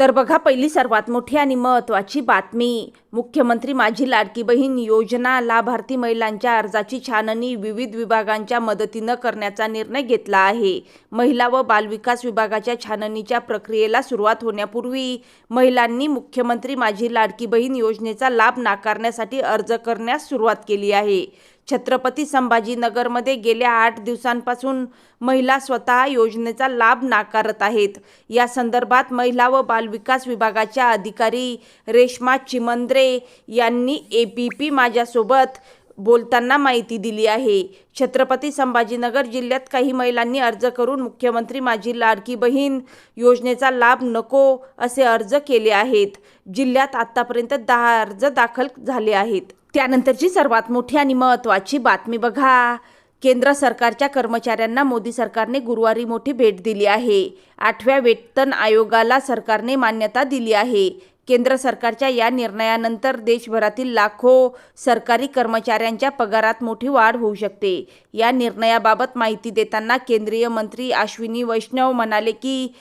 तर बघा पहिली सर्वात मोठी आणि महत्त्वाची बातमी. मुख्यमंत्री माझी लाडकी बहीण योजना लाभार्थी महिलांच्या अर्जाची छाननी विविध विभागांच्या मदतीनं करण्याचा निर्णय घेतला आहे. महिला व बालविकास विभागाच्या छाननीच्या प्रक्रियेला सुरुवात होण्यापूर्वी महिलांनी मुख्यमंत्री माझी लाडकी बहीण योजनेचा लाभ नाकारण्यासाठी अर्ज करण्यास सुरुवात केली आहे. छत्रपती संभाजीनगरमध्ये गेल्या आठ दिवसांपासून महिला स्वतः योजनेचा लाभ नाकारत आहेत. या संदर्भात महिला व बालविकास विभागाच्या अधिकारी रेश्मा चिमंद्रे यांनी ए पी पी माझ्यासोबत बोलताना माहिती दिली आहे. छत्रपती संभाजीनगर जिल्ह्यात काही महिलांनी अर्ज करून मुख्यमंत्री माझी लाडकी बहीण योजनेचा लाभ नको असे अर्ज केले आहेत. जिल्ह्यात आतापर्यंत दहा अर्ज दाखल झाले आहेत. त्यानंतरची सर्वात मोठी आणि महत्त्वाची बातमी बघा. केंद्र सरकारच्या कर्मचाऱ्यांना मोदी सरकारने गुरुवारी मोठी भेट दिली आहे. आठव्या वेतन आयोगाला सरकारने मान्यता दिली आहे. केंद्र सरकारच्या या निर्णयानंतर देशभरातील लाखो सरकारी कर्मचाऱ्यांच्या पगारात मोठी वाढ होऊ शकते. या निर्णयाबाबत माहिती देताना केंद्रीय मंत्री अश्विनी वैष्णव म्हणाले की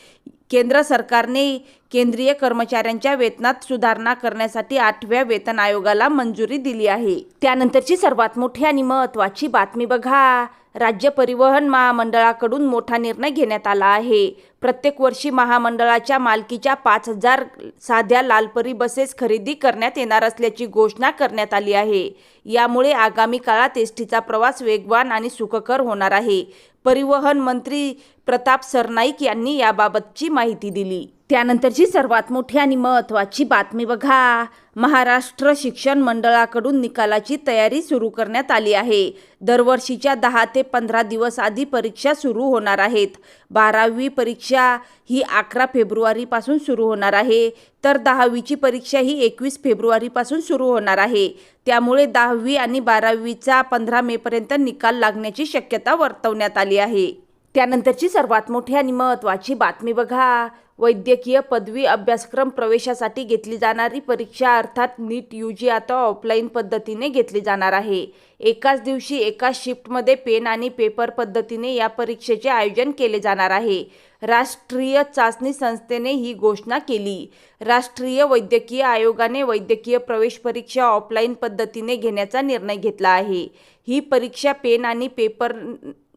केंद्र सरकारने केंद्रीय कर्मचाऱ्यांच्या वेतनात सुधारणा करण्यासाठी आठव्या वेतन आयोगाला मंजुरी दिली आहे. त्यानंतरची सर्वात मोठी आणि महत्त्वाची बातमी बघा. राज्य परिवहन महामंडळाकडून मोठा निर्णय घेण्यात आला आहे. प्रत्येक वर्षी महामंडळाच्या मालकीच्या पाच हजार साध्या लालपरी बसेस खरेदी करण्यात येणार असल्याची घोषणा करण्यात आली आहे. यामुळे आगामी काळात एस टीचा प्रवास वेगवान आणि सुखकर होणार आहे. परिवहन मंत्री प्रताप सरनाईक यांनी याबाबतची माहिती दिली. त्यानंतरची सर्वात मोठी आणि महत्त्वाची बातमी बघा. महाराष्ट्र शिक्षण मंडळाकडून निकालाची तयारी सुरू करण्यात आली आहे. दरवर्षीच्या दहा ते पंधरा दिवस आधी परीक्षा सुरू होणार आहेत. बारावी परीक्षा ही अकरा फेब्रुवारीपासून सुरू होणार आहे. तर दहावीची परीक्षा ही एकवीस फेब्रुवारीपासून सुरू होणार आहे. त्यामुळे दहावी आणि बारावीचा पंधरा मेपर्यंत निकाल लागण्याची शक्यता वर्तवण्यात आली आहे. त्यानंतरची सर्वात मोठी आणि महत्त्वाची बातमी बघा. वैद्यकीय पदवी अभ्यासक्रम प्रवेशासाठी घेतली जाणारी परीक्षा अर्थात नीट यू जी आता ऑफलाईन पद्धतीने घेतली जाणार आहे. एकाच दिवशी एकाच शिफ्टमध्ये पेन आणि पेपर पद्धतीने या परीक्षेचे आयोजन केले जाणार आहे. राष्ट्रीय चाचणी संस्थेने ही घोषणा केली. राष्ट्रीय वैद्यकीय आयोगाने वैद्यकीय प्रवेश परीक्षा ऑफलाईन पद्धतीने घेण्याचा निर्णय घेतला आहे. ही परीक्षा पेन आणि पेपर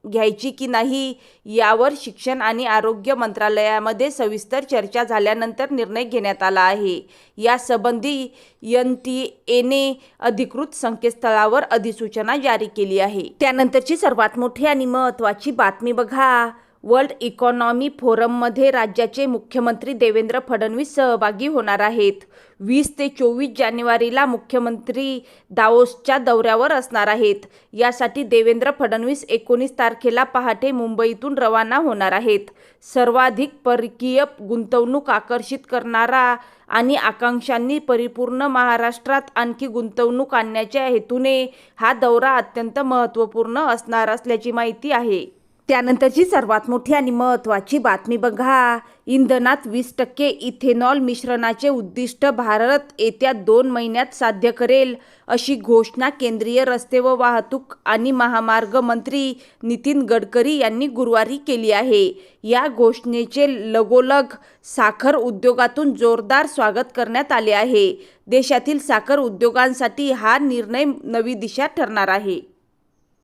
घ्यायची की नाही यावर शिक्षण आणि आरोग्य मंत्रालयामध्ये सविस्तर चर्चा झाल्यानंतर निर्णय घेण्यात आला आहे. यासंबंधी एन टी एने अधिकृत संकेतस्थळावर अधिसूचना जारी केली आहे. त्यानंतरची सर्वात मोठी आणि महत्त्वाची बातमी बघा. वर्ल्ड इकॉनॉमी फोरममध्ये राज्याचे मुख्यमंत्री देवेंद्र फडणवीस सहभागी होणार आहेत. वीस ते चोवीस जानेवारीला मुख्यमंत्री दाओसच्या दौऱ्यावर असणार आहेत. यासाठी देवेंद्र फडणवीस एकोणीस तारखेला पहाटे मुंबईतून रवाना होणार आहेत. सर्वाधिक परकीय गुंतवणूक आकर्षित करणारा आणि आकांक्षांनी परिपूर्ण महाराष्ट्रात आणखी गुंतवणूक आणण्याच्या हेतूने हा दौरा अत्यंत महत्त्वपूर्ण असणार असल्याची माहिती आहे. त्यानंतरची सर्वात मोठी आणि महत्त्वाची बातमी बघा. इंधनात वीस टक्के इथेनॉल मिश्रणाचे उद्दिष्ट भारत येत्या दोन महिन्यात साध्य करेल अशी घोषणा केंद्रीय रस्ते व वाहतूक आणि महामार्ग मंत्री नितीन गडकरी यांनी गुरुवारी केली आहे. या घोषणेचे लगोलग साखर उद्योगातून जोरदार स्वागत करण्यात आले आहे. देशातील साखर उद्योगांसाठी हा निर्णय नवी दिशा ठरणार आहे.